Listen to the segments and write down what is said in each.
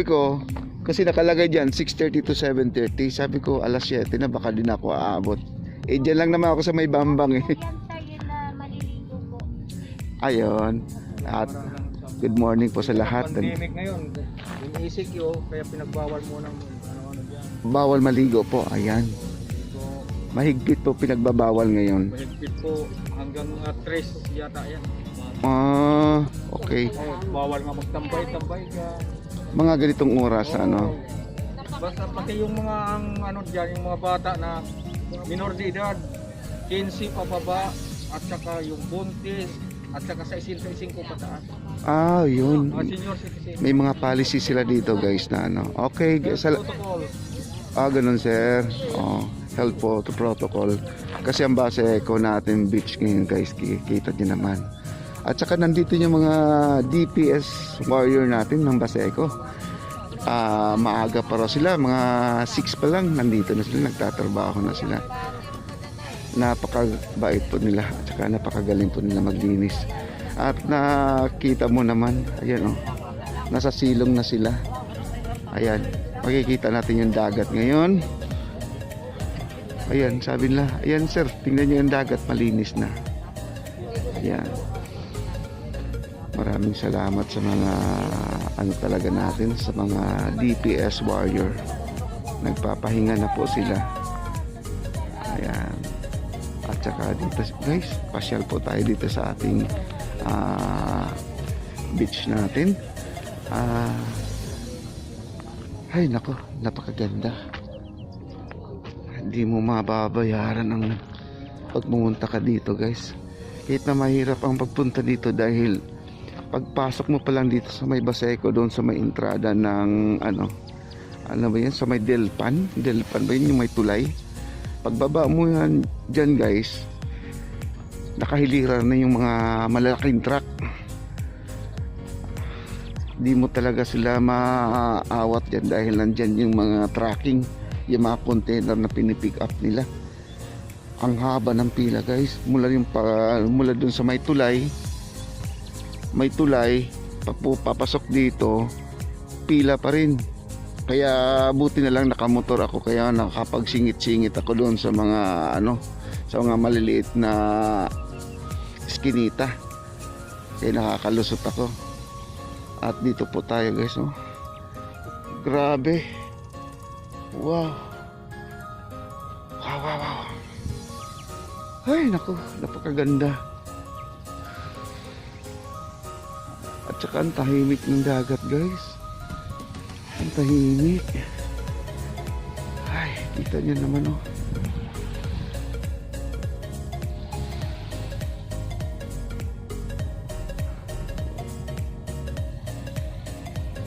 sabi ko, kasi nakalagay dyan, 6.30 to 7.30. Sabi ko, alas 7 na, baka din ako aabot. Eh, dyan lang naman ako sa may bambang eh. Ayun. At good morning po sa lahat. Pandemic ngayon, yung ECQ, kaya pinagbawal mo ng ano-ano dyan. Bawal maligo po. Ayan. Mahigpit po pinagbabawal ngayon. mahigpit po hanggang uh, 3 yata yan. Ah, okay. Oh, bawal nga magtambay-tambay ka. Mga ganitong oras, ano. Basta pati yung mga ang ano diyan, yung mga bata na minor de edad, 15 pababa, at saka yung buntis, at saka sa 65 pataas. Ah, yun. Mga senior citizen. May mga policy sila dito, guys, na ano. Okay, Health sa, protocol. Ah, ganun sir. Oh, po to protocol. Kasi ang base ko natin beach ngayon guys, kikita niyo naman. At saka nandito yung mga DPS warrior natin ng Baseco. Ah, maaga pa raw sila, mga 6 pa lang nandito na sila, nagtatrabaho na sila. Napakabait po nila at saka napakagaling po nila maglinis. At nakita mo naman, ayan oh, nasa silong na sila. Ayan, makikita natin yung dagat ngayon. Ayan, sabi nila, ayan sir, tingnan nyo yung dagat, malinis na. Ayan. Maraming salamat sa mga ano talaga natin, sa mga DPS warrior. Nagpapahinga na po sila. Ayan. At saka dito, guys, pasyal po tayo dito sa ating ah, beach natin. Ah, ay, nako, napakaganda. Hindi mo mababayaran ang pagpumunta ka dito, guys. Kahit na mahirap ang pagpunta dito dahil pagpasok mo pa lang dito sa may Baseco, doon sa may entrada ng ano, ano ba yan, sa may Delpan. Delpan ba yun, yung may tulay? Pagbaba mo yan dyan, guys, nakahiliran na yung mga malalaking truck. Di mo talaga sila maaawat yan dahil nandyan yung mga tracking yung mga container na pinipick up nila. Ang haba ng pila guys. Mula yung pa, mula dun sa may tulay may tulay papasok dito pila pa rin kaya buti na lang nakamotor ako kaya nakapagsingit-singit ako doon sa mga ano sa mga maliliit na skinita kaya nakakalusot ako at dito po tayo guys, oh. Grabe. Wow. Wow, wow, wow. Ay, naku, napakaganda. At saka ang tahimik ng dagat, guys. Ang tahimik. Ay, kita niyo naman, oh.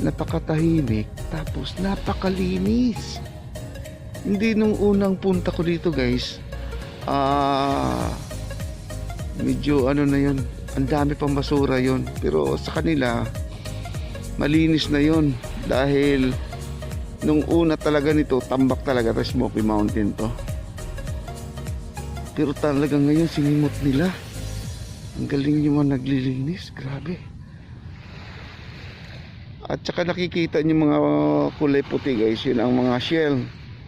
napakatahimik tapos napakalinis hindi nung unang punta ko dito guys ah medyo ano na yun ang dami pang basura yon pero sa kanila malinis na yon dahil nung una talaga nito tambak talaga sa Smoky Mountain to pero talaga ngayon sinimot nila ang galing yung mga naglilinis grabe at saka nakikita niyo mga kulay puti guys, yun ang mga shell.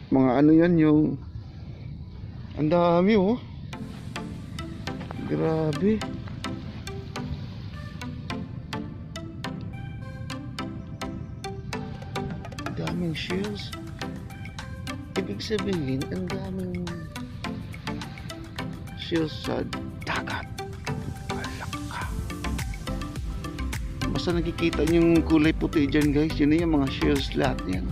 Mga ano yan yung ang dami oh. Grabe. Daming shells. Ibig sabihin, ang daming shells sa dagat. Basta nakikita niyo yung kulay puti dyan guys, yun na yung mga shells lahat yan.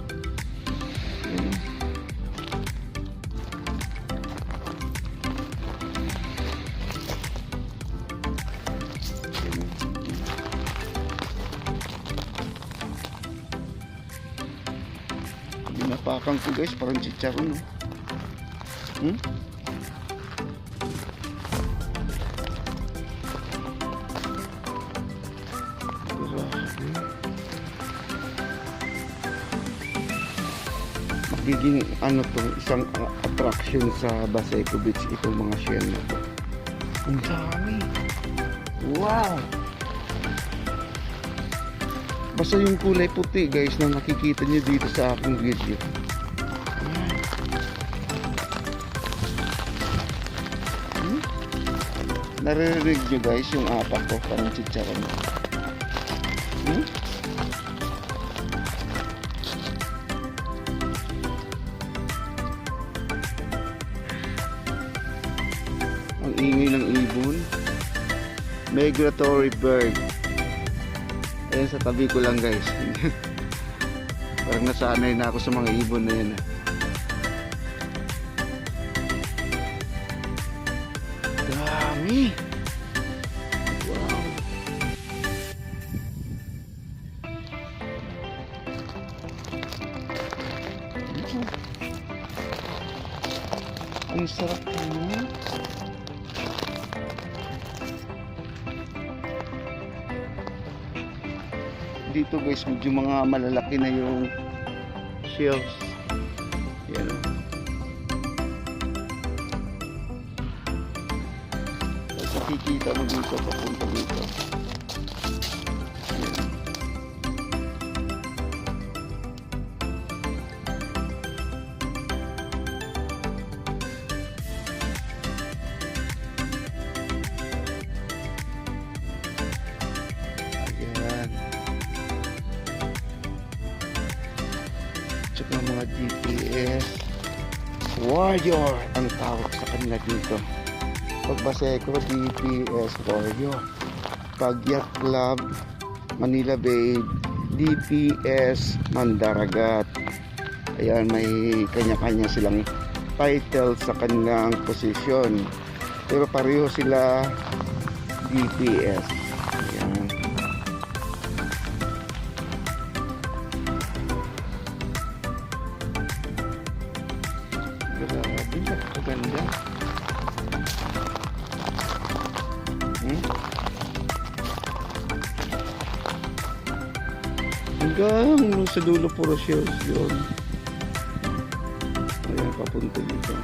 Guys, parang chicharon. No? Hmm? Magiging ano to, isang uh, attraction sa Baseco Beach itong mga shell na to. Ang dami. Wow! Basta yung kulay puti guys na nakikita nyo dito sa aking video. Naririnig nyo guys yung apak ko parang chicharon. Hmm? Ang ingay ng ibon. Migratory bird. Ayan sa tabi ko lang guys. Parang nasanay na ako sa mga ibon na yan. ah. Dami! Wow! Ang sarap naman. dito guys medyo mga malalaki na yung shells yan nakikita mo dito papunta dito Yan. Ayan. Mga GPS Warrior ang tawag sa kanila dito. Pagbase ko, DPS Warrior. Pag Yacht Club, Manila Bay, DPS Mandaragat. Ayan, may kanya-kanya silang title sa kanilang posisyon. Pero pareho sila DPS. Hanggang sa dulo puro shells yun. Ayan, papunta dito.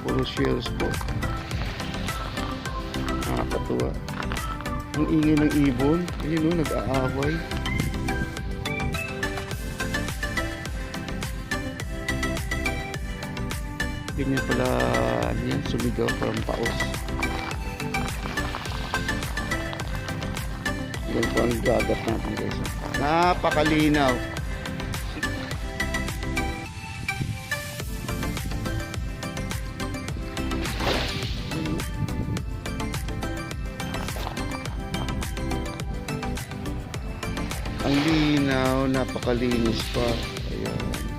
Puro shells po. Nakakatuwa. Ang ingay ng ibon. Ayun o, nag-aaway. Ganyan pala yan, sumigaw parang paos. Yan po ang dagat natin guys. Napakalinaw. Ang linaw, napakalinis pa. Ayan.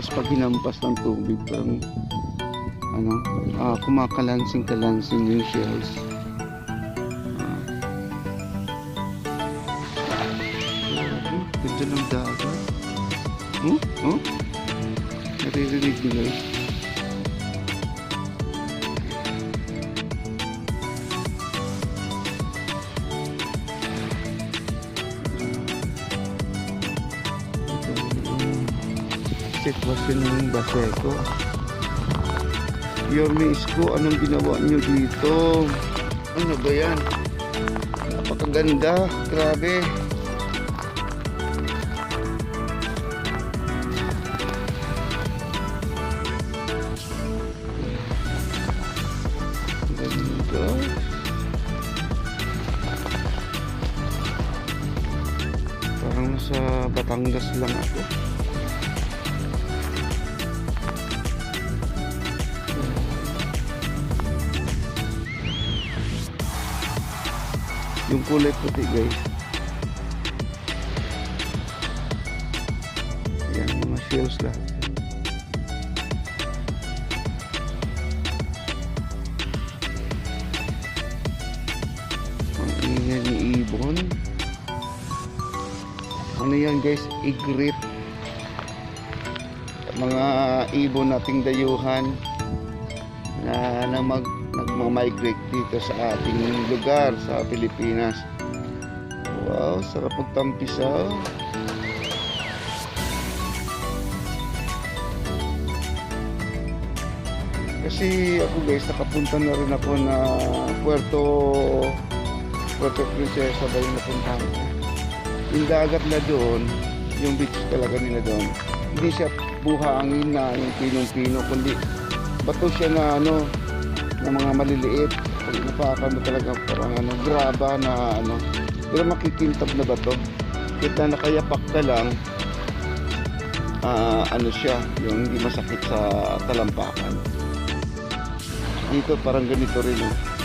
Shells pag hinampas ng tubig parang ano, ah, kumakalansing kalansing yung shells. Ah. Ganda ng dagat. Oh, oh. Naririnig mo guys. Sitwasyon ng Baseco. Yorme Isko, anong ginawa nyo dito? Ano ba yan? Napakaganda. Grabe. Ganda. Parang nasa Batangas lang ako. Yung kulay puti guys. Ayan, mga shells lahat. Ang ingay ni ibon. Ano yan guys? Igrit. mga ibon nating dayuhan na, na mag, nagmamigrate dito sa ating lugar sa Pilipinas. Wow, sarap magtampisaw. Kasi ako guys, nakapunta na rin ako na Puerto Puerto Princesa ba yung napuntahan ko. Yung dagat na doon, yung beach talaga nila doon, hindi siya buhangin na yung pinong-pino, kundi bato siya na ano, na mga maliliit. Pag napakan mo talaga parang ano, graba na ano, pero makikintab na bato. Kita nakayapak ka lang, ah, ano siya, yung hindi masakit sa talampakan. Dito parang ganito rin. Oh.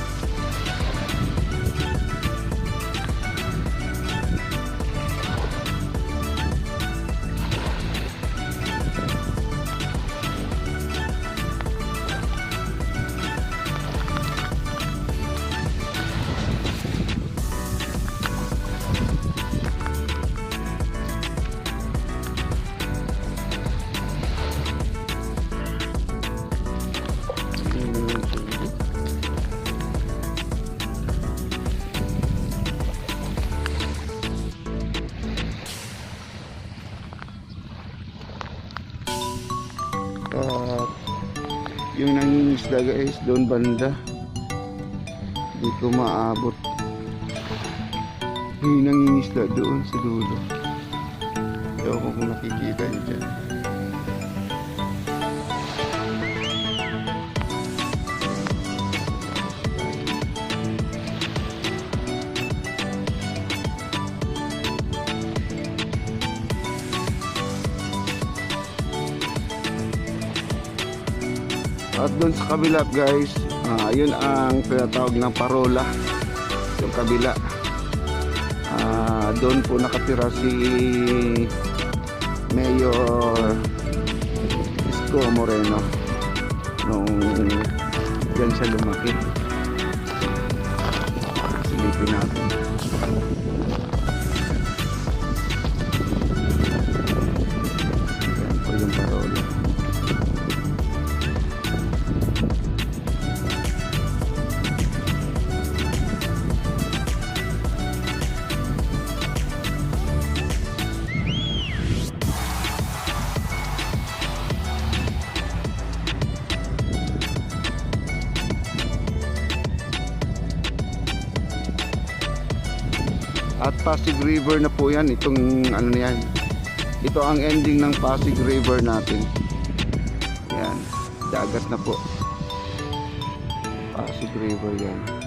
Nangingisda guys, doon banda. Hindi ko maabot. Yung nangingisda doon sa dulo. Ewan ko kung nakikita niyo dyan. At doon sa kabila guys, ah, yun ang tinatawag ng parola. Yung kabila. Ah, doon po nakatira si Mayor Isko Moreno nung dyan siya lumaki. Silipin natin. At Pasig River na po yan, itong ano na yan. Ito ang ending ng Pasig River natin. Yan, dagat na po. Pasig River yan.